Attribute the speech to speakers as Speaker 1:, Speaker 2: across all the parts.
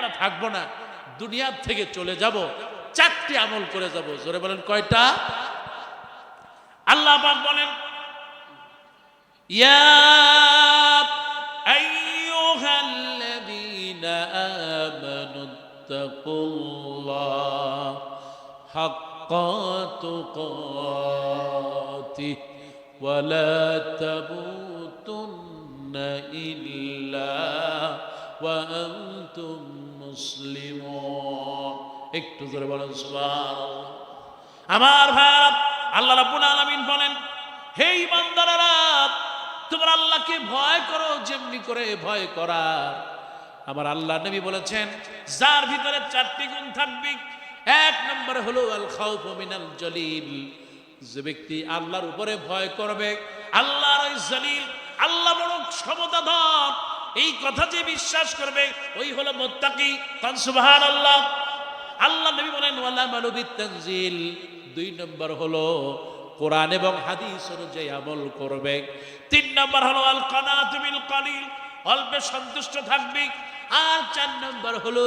Speaker 1: আমরা থাকব না। দুনিয়ার থেকে চলে যাব, চারটি আমল করে যাব। জোরে বলেন, কয়টা? আল্লাহ বলেন, ইয়া আইয়ুহাল্লাযীনা আমানু তাকুল্লাহ হাক্কা তুকাতিহ ওয়ালা তামুতুন্না ইল্লা ওয়া আনতুম মুসলিমুন একটু জোরে বলেন, সুবহানাল্লাহ। আমার ভাই আল্লাহ রাব্বুল আলামিন বলেন হে ইমানদারেরা তোমরা আল্লাহকে ভয় করো, যেমনি করে ভয় করা। আমার আল্লাহ নবী বলেছেন, যার ভিতরে চারটি গুণ থাকবে, এক নম্বর হলো আল খাউফ মিনাল জলিল। যে ব্যক্তি আল্লাহর উপরে ভয় করবে, আল্লাহর ওই জলিল, আল্লাহ বড় ক্ষমতাধর এই কথা যে বিশ্বাস করবে, ওই হলো মোত্তাকি। কান সুবহানাল্লাহ, আল্লাহ নবী বলেন, ওয়ালা মালুবি তানজিল দুই নম্বর হলো, কোরআন এবং হাদিস অনুযায়ী আমল করবে। তিন নম্বর হলো আল কানাতু বিল কালিল অল্পে সন্তুষ্ট থাকবে। আর চার নম্বর হলো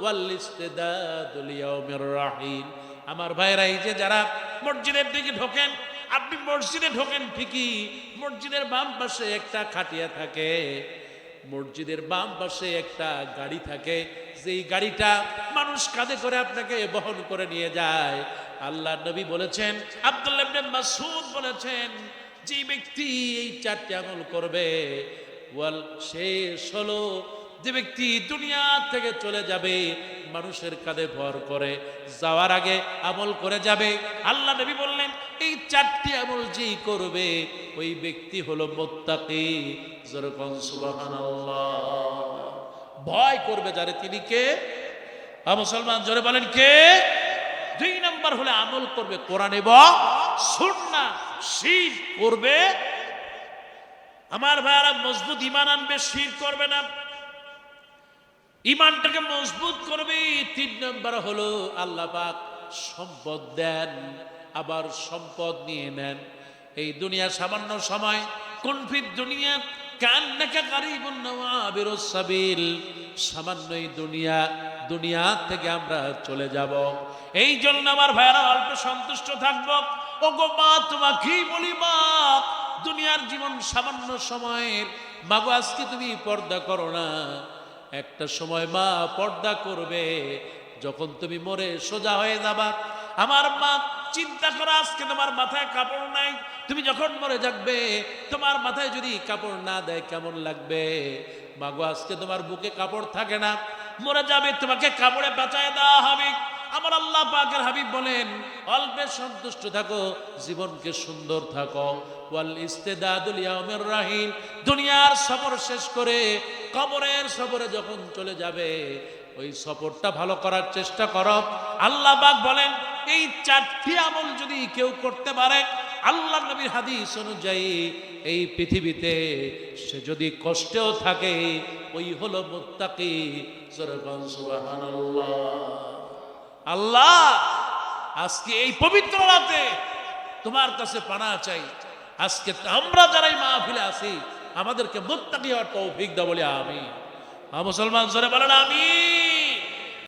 Speaker 1: ওয়াল ইস্তিদাদুল ইয়াউমির রাহিল আমার ভাইরা এই যে যারা মসজিদের দিকে ঢোকেন, আপনি মসজিদে ঢোকেন ঠিকই, মসজিদের বাম পাশে একটা খাটিয়া থাকে। মসজিদের বাম পাশে একটা গাড়ি থাকে। যেই গাড়িটা মানুষ কাঁধে করে আপনাকে বহন করে নিয়ে যায়। আল্লাহ নবী বলেছেন, আব্দুল্লাহ মাসউদ বলেছেন, যে ব্যক্তি এই চারটি আমল করবে, ওয়াল শেষ হলো। যে ব্যক্তি দুনিয়া থেকে চলে যাবে, মানুষের কাঁধে ভর করে, যাওয়ার আগে আমল করে যাবে। আল্লাহ নবী বললেন চারটি আমল যেই করবে, ওই ব্যক্তি হলো মোত্তাকি। যেরকম সুবহানাল্লাহ। ভয় করবে যারে তিনি কে? মুসলমান, জোরে বলেন কে? দুই নাম্বার হলে আমল করবে কোরআন এবং শির করবে। আমার ভাইয়ারা, মজবুত ইমান আনবে, শির করবে না। ইমানটাকে মজবুত করবে। তিন নম্বর হলো আল্লাহ সম্পদ দেন। আবার সম্পদ নিয়ে নেন। এই দুনিয়া সামান্য সময় কনফির দুনিয়া? সাবিল। সামান্য এই দুনিয়া থেকে আমরা চলে এই জন্য আমার অল্প সন্তুষ্ট মা বলি মা? দুনিয়ার জীবন সামান্য সময়ের। মাগো, আজকে তুমি পর্দা করো না। একটা সময় মা পর্দা করবে, যখন তুমি মরে সোজা হয়ে যাবা। আমার মা চিন্তা করো, আজকে তোমার মাথায় কাপড় নাই, তুমি যখন মরে যাবে, তোমার মাথায় যদি কাপড় না দেয়, কেমন লাগবে? মাগো, আজকে তোমার বুকে কাপড় থাকে না। মরে যাবে, তোমাকে কাপড়ে বাঁচায় দেওয়া হবে। আমার আল্লাহ পাকের হাবিব বলেন, অল্পে সন্তুষ্ট থাকো, জীবনকে সুন্দর থাকো। ওয়াল ইস্তেদাদুল ইয়াউমির রাহিল, দুনিয়ার সফর শেষ করে কবরের সফরে যখন চলে যাবে, ওই সফরটা ভালো করার চেষ্টা করো। আল্লাহ পাক বলেন এই চারটি আমল যদি কেউ করতে পারে, আল্লাহ নবীর হাদিস অনুযায়ী এই পৃথিবীতে সে যদি কষ্টেও থাকে, ওই হলো মুত্তাকি। আল্লাহ, আজকে এই পবিত্র রাতে তোমার কাছে পানা চাই। আজকে আমরা যারা এই মাহফিলে আছি, আমাদেরকে মুত্তাকি হওয়ার তৌফিক দাও বলে আমি। মুসলমান, জোরে বলেন আমি